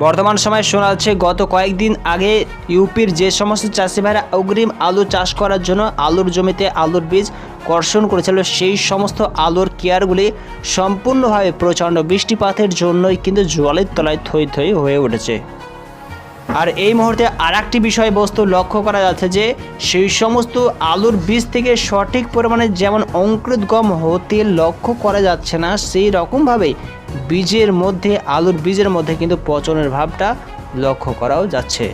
বর্তমান সময়ে শোনা যাচ্ছে, গত কয়েকদিন আগে ইউপির যে সমস্ত চাষি ভাইরা অগ্রিম আলু চাষ করার জন্য আলুর জমিতে আলুর বীজ কর্ষণ করেছিল, সেই সমস্ত আলুর কেয়ারগুলি সম্পূর্ণভাবে প্রচণ্ড বৃষ্টিপাতের জন্যই কিন্তু জলের তলায় থই থই হয়ে উঠেছে। আর এই মুহূর্তে আর একটি বিষয়বস্তু লক্ষ্য করা যাচ্ছে যে, সেই সমস্ত আলুর বীজ থেকে সঠিক পরিমাণে যেমন অঙ্কুরোদ্গম হতে লক্ষ্য করা যাচ্ছে না, সেই রকমভাবে বীজের মধ্যে, আলুর বীজের মধ্যে কিন্তু পচনের ভাবটা লক্ষ্য করাও যাচ্ছে।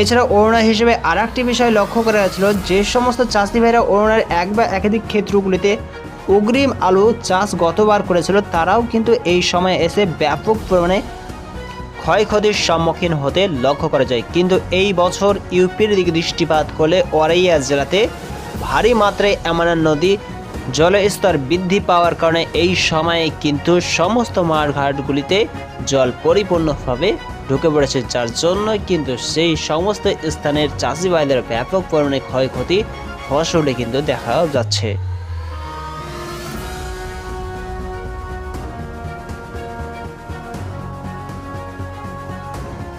এছাড়া অরুণা হিসেবে আর একটি বিষয় লক্ষ্য করা যাচ্ছিল, যে সমস্ত চাষি ভাইরা অরুণার এক বা একাধিক ক্ষেত্রগুলিতে অগ্রিম আলু চাষ গতবার করেছিল, তারাও কিন্তু এই সময় এসে ব্যাপক পরিমাণে ক্ষয়ক্ষতির সম্মুখীন হতে লক্ষ্য করা যায়। কিন্তু এই বছর ইউপির দিকে দৃষ্টিপাত করলে ওয়ারাইয়া জেলাতে ভারী মাত্রায় এমানা নদী জলস্তর বৃদ্ধি পাওয়ার কারণে এই সময়ে কিন্তু সমস্ত মাঠঘাটগুলিতে জল পরিপূর্ণভাবে ঢুকে পড়েছে। যার জন্য কিন্তু সেই সমস্ত স্থানের চাষি ভাইদের ব্যাপক পরিমাণে ক্ষয়ক্ষতি, ফসলে কিন্তু দেখা যাচ্ছে।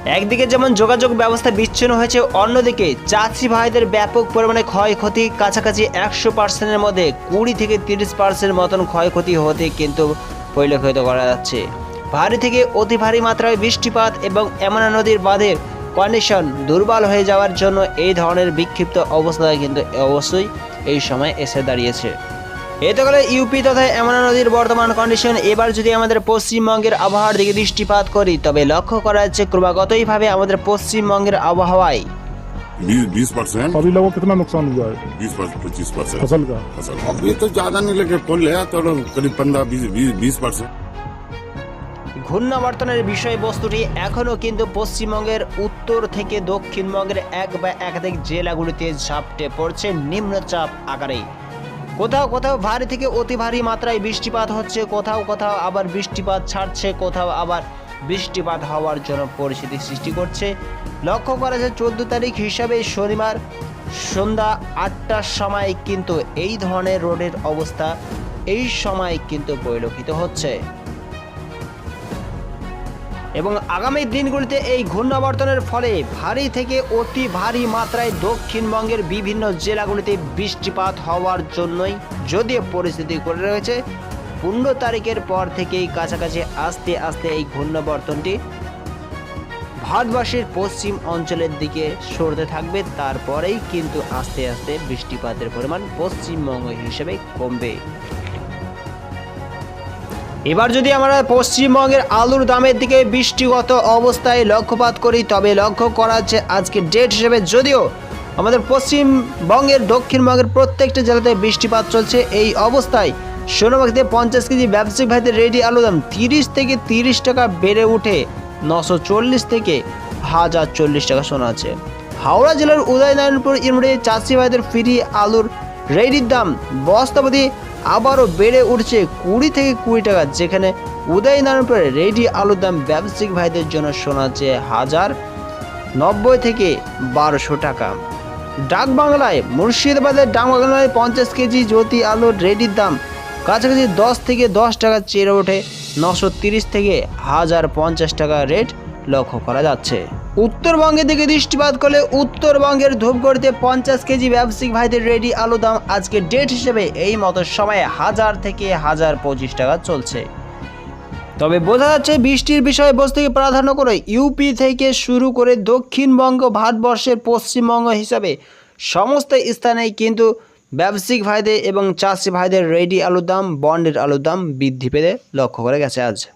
একদিকে যেমন যোগাযোগ ব্যবস্থা বিচ্ছিন্ন হয়েছে, অন্যদিকে চাষি ভাইদের ব্যাপক পরিমাণে ক্ষয়ক্ষতি, কাছাকাছি একশো পার্সেন্টের মধ্যে কুড়ি থেকে তিরিশ পার্সেন্ট মতন ক্ষয়ক্ষতি হতে কিন্তু পরিলক্ষিত করা যাচ্ছে। ভারী থেকে অতি ভারী মাত্রায় বৃষ্টিপাত এবং এমনা নদীর বাঁধের কন্ডিশন দুর্বল হয়ে যাওয়ার জন্য এই ধরনের বিক্ষিপ্ত অবস্থা কিন্তু অবশ্যই এই সময় এসে দাঁড়িয়েছে। এতে গেলে ইউপি তথা এমনা নদীর বর্তমান কন্ডিশন এবার যদি আমাদের পশ্চিমবঙ্গের আবহাওয়ার দিকে দৃষ্টিপাত করি তবে লক্ষ্য করা যাচ্ছে ক্রমাগতইভাবে আমাদের পশ্চিমবঙ্গের আবহাওয়ায় बीस बीस परसेंट सभी लोगों को कितना नुकसान हुआ है बीस पच्चीस परसेंट फसल का फसल अभी तो ज्यादा नहीं लगे फुल है तो करीब पंद्रह बीस बीस परसेंट ঘূর্ণাবর্তনের বিষয়বস্তুটি এখনও কিন্তু পশ্চিমবঙ্গের উত্তর থেকে দক্ষিণবঙ্গের এক বা একাধিক জেলাগুলিতে ঝাপটে পড়ছে নিম্নচাপ আকারে কোথাও কোথাও ভারী থেকে অতি ভারী মাত্রায় বৃষ্টিপাত হচ্ছে, কোথাও কোথাও আবার বৃষ্টিপাত ছাড়ছে, কোথাও আবার বৃষ্টিপাত হওয়ার জন্য পরিস্থিতি সৃষ্টি করছে। লক্ষ্য করা যায়, চোদ্দ তারিখ হিসাবে শনিবার সন্ধ্যা আটটার সময় কিন্তু এই ধরনের রোডের অবস্থা এই সময় কিন্তু পরিলক্ষিত হচ্ছে। এবং আগামী দিনগুলিতে এই ঘূর্ণাবর্তনের ফলে ভারী থেকে অতি ভারী মাত্রায় দক্ষিণবঙ্গের বিভিন্ন জেলাগুলিতে বৃষ্টিপাত হওয়ার জন্যই যদিও পরিস্থিতি করে রয়েছে, পনেরো তারিখের পর থেকেই কাছাকাছি আস্তে আস্তে এই ঘূর্ণাবর্তনটি ভারতবর্ষের পশ্চিম অঞ্চলের দিকে সরতে থাকবে, তারপরেই কিন্তু আস্তে আস্তে বৃষ্টিপাতের পরিমাণ পশ্চিমবঙ্গ হিসেবে কমবে। এবার যদি আমরা পশ্চিমবঙ্গের আলুর দামের দিকে বৃষ্টিগত অবস্থায় লক্ষ্যপাত করি, তবে লক্ষ্য করা যাচ্ছে আজকে ডেট হিসেবে যদিও আমাদের পশ্চিমবঙ্গের দক্ষিণবঙ্গের প্রত্যেকটা জেলাতে বৃষ্টিপাত চলছে এই অবস্থায়। সোনামাখিতে পঞ্চাশ কেজি ব্যবসায়িক ভাইদের রেডি আলুর দাম তিরিশ থেকে তিরিশ টাকা বেড়ে উঠে নশো চল্লিশ থেকে হাজার চল্লিশ টাকা শোনা আছে। হাওড়া জেলার উদয়নারায়ণপুর ইউনিটে চাষি ভাইদের ফ্রি আলুর রেডির দাম। বস্তাপতি আবারও বেড়ে উঠছে কুড়ি থেকে কুড়ি টাকা, যেখানে উদয়নারায়ণপুরে রেডি আলুর দাম ব্যবসায়িক ভাইদের জন্য শোনা যাচ্ছে হাজার নব্বই থেকে বারোশো টাকা। ডাক বাংলায় মুর্শিদাবাদের ডাক বাংলায় পঞ্চাশ কেজি জ্যোতি আলুর রেডির দাম কাছাকাছি দশ থেকে দশ টাকা চেড়ে ওঠে নশো তিরিশ থেকে হাজার পঞ্চাশ টাকা রেট লক্ষ্য করা যাচ্ছে। উত্তরবঙ্গের দিকে দৃষ্টিপাত করলে উত্তরবঙ্গের ধূপগড়িতে পঞ্চাশ কেজি ব্যবসায়িক ভাইদের রেডি আলু দাম আজকে ডেট হিসেবে এই মতো সময়ে হাজার থেকে হাজার পঁচিশ টাকা চলছে। তবে বোঝা যাচ্ছে বৃষ্টির বিষয়বস্তুকে প্রাধান্য করে ইউপি থেকে শুরু করে দক্ষিণবঙ্গ, ভারতবর্ষের পশ্চিমবঙ্গ হিসাবে সমস্ত স্থানেই কিন্তু ব্যবসায়িক ভাইদের এবং চাষি ভাইদের রেডি আলুর দাম, বন্ডের আলুর দাম বৃদ্ধি পেতে লক্ষ্য করে গেছে আজ।